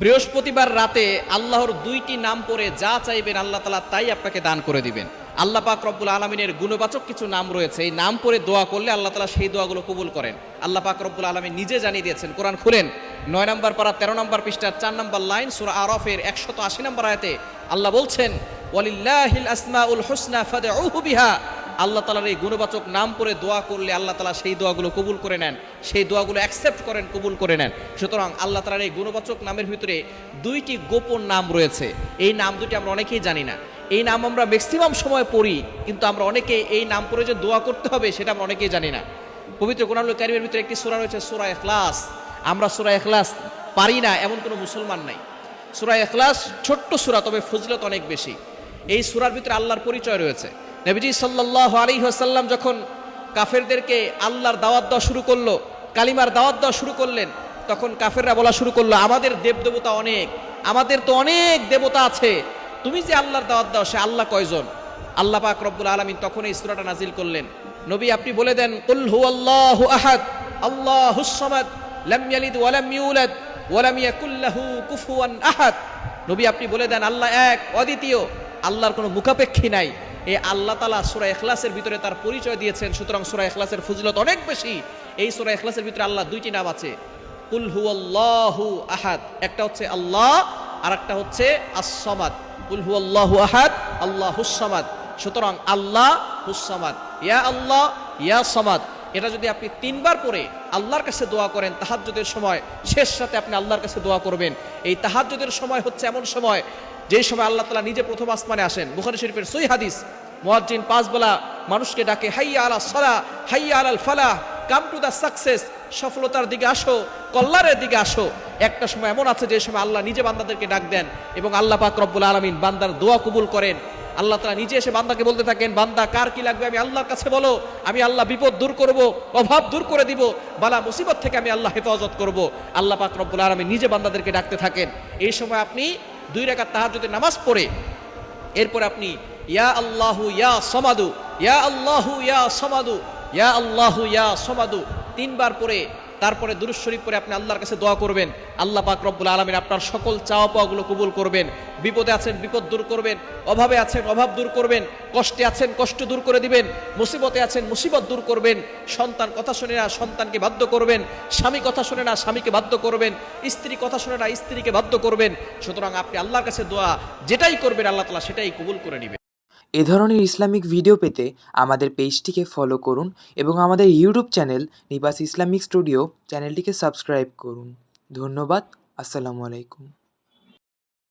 বৃহস্পতিবার রাতে আল্লাহর দুইটি নাম পড়ে যা চাইবেন আল্লাহ তালা তাই আপনাকে দান করে দিবেন। আল্লাহ পাক রব্বুল আলমিনের গুণবাচক কিছু নাম রয়েছে। এই নাম পড়ে দোয়া করলে আল্লাহ তালা সেই দোয়াগুলো কবুল করেন। আল্লাহ পাক রব্বুল আলমী নিজে জানিয়ে দিয়েছেন, কোরআন খুলেন, নয় নম্বর পারা, তেরো নম্বর পৃষ্ঠার চার নম্বর লাইন, সুরা আরফের একশত আশি নম্বর আয়তে আল্লাহ বলছেন, ওয়ালিল্লাহিল আসমাউল হুসনা ফাদউহু বিহা। আল্লাহ তালার এই গুণবাচক নাম পড়ে দোয়া করলে আল্লাহ তালা সেই দোয়াগুলো কবুল করে নেন, সেই দোয়াগুলো অ্যাকসেপ্ট করেন, কবুল করে নেন। সুতরাং আল্লাহ তালার এই গুণবাচক নামের ভিতরে দুইটি গোপন নাম রয়েছে। এই নাম দুটি আমরা অনেকেই জানি না। এই নাম আমরা ম্যাক্সিমাম সময় পড়ি, কিন্তু আমরা অনেকে এই নাম পড়ে যে দোয়া করতে হবে সেটা আমরা অনেকেই জানি না। পবিত্র কোরআনুল কারিমের ভিতরে একটি সূরা রয়েছে, সূরা এখলাস আমরা সূরা এখলাস পারি না, এমন কোনো মুসলমান নাই। সূরা এখলাস ছোট্ট সূরা, তবে ফজিলত অনেক বেশি। এই সুরার ভিতরে আল্লাহর পরিচয় রয়েছে। নবীজি সাল্লাল্লাহু আলাইহি ওয়াসাল্লাম যখন কাফেরদেরকে আল্লাহর দাওয়াত দেওয়া শুরু করল, কালিমার দাওয়াত দেওয়া শুরু করলেন, তখন কাফেররা বলা শুরু করল, আমাদের দেবদেবতা অনেক, আমাদের তো অনেক দেবতা আছে, তুমি যে আল্লাহর দাওয়াত দাও, সে আল্লাহ কয়জন? আল্লাহ পাক রব্বুল আলামিন তখন এই সূরাটা নাজিল করলেন। নবী আপনি বলে দেন, কুল হুয়াল্লাহু আহাদ, আল্লাহুস সামাদ, লাম ইয়ালিদ ওয়া লাম ইউলাদ, ওয়া লাম ইয়াকুল কুফুয়ান আহাদ। নবী আপনি বলে দেন, আল্লাহ এক, অদ্বিতীয়, আল্লাহর কোনো মুখাপেক্ষী নাই। এই আল্লাহ তালা সুরা এখলাসের ভিতরে তার পরিচয় দিয়েছেন। সুতরাং সুরা এখলাসের ফজিলত অনেক বেশি। এই সুরা এখলাসের ভিতরে আল্লাহ দুইটি নাম আছে। কুল হু আল্লাহু আহাদ, একটা হচ্ছে আল্লাহ আর একটা হচ্ছে আসমাদ কুল হু আল্লাহু আহাদ আল্লাহ হুসামাদ সুতরাং আল্লাহ হুসামাদ ইয়া আল্লাহ, ইয়া সমাদ। এটা যদি আপনি তিনবার পরে আল্লাহর কাছে দোয়া করেন, তাহাজ্জুদের সময় শেষ সাথে আপনি আল্লাহর কাছে দোয়া করবেন। এই তাহাজ্জুদের সময় হচ্ছে এমন সময় যেই সময় আল্লাহ তালা নিজে প্রথম আসমানে আসেন, বুখারি শরীফের সই হাদিস, মুয়াজ্জিন পাঁচ বেলা মানুষকে ডাকে, হাইয়া আলা সলা হাইয়া আলাল ফালাহ, কাম টু দ্য সাকসেস, সফলতার দিকে আসো কল্যাণের দিকে আসো। একটা সময় এমন আছে যে সময় আল্লাহ নিজে বান্দাদেরকে ডাক দেন এবং আল্লাহ পাক রব্বুল আলমিন বান্দার দোয়া কবুল করেন। আল্লাহ তালা নিজে এসে বান্দাকে বলতে থাকেন, বান্দা, কার কি লাগবে? আমি আল্লাহর কাছে বলো, আমি আল্লাহ বিপদ দূর করব, অভাব দূর করে দিব, বালা মুসিবত থেকে আমি আল্লাহ হেফাজত করব। আল্লাহ পাক রব্বুল আলমিন নিজে বান্দাদেরকে ডাকতে থাকেন। এই সময় আপনি দুই রেখা তাহাজুদের নামাজ পড়ে, এরপর আপনি ইয়া আল্লাহু ইয়া সমাদু, ইয়া আল্লাহু ইয়া সমাদু, ইয়া আল্লাহু ইয়া সমাদু, তিনবার পরে তারপরে দুরুজ শরীফ পরে আপনি আল্লাহর কাছে দোয়া করবেন। আল্লাহ পাক রব্বুল আলমিন আপনার সকল চাওয়া পাওয়াগুলো কবুল করবেন। বিপদে আছেন, বিপদ দূর করবেন। অভাবে আছেন, অভাব দূর করবেন। কষ্টে আছেন, কষ্ট দূর করে দিবেন। মুসিবতে আছেন, মুসিবত দূর করবেন। সন্তান কথা শুনে না, সন্তানকে বাধ্য করবেন। স্বামী কথা শুনে না, স্বামীকে বাধ্য করবেন। স্ত্রী কথা শুনে না, স্ত্রীকে বাধ্য করবেন। সুতরাং আপনি আল্লাহর কাছে দোয়া, যেটাই করবেন আল্লাহ তালা সেটাই কবুল করে নেবেন। এ ধরনের ইসলামিক ভিডিও পেতে আমাদের পেজটিকে ফলো করুন এবং আমাদের YouTube channel Nibas Islamic studio চ্যানেলটিকে সাবস্ক্রাইব করুন। ধন্যবাদ, আসসালামু আলাইকুম।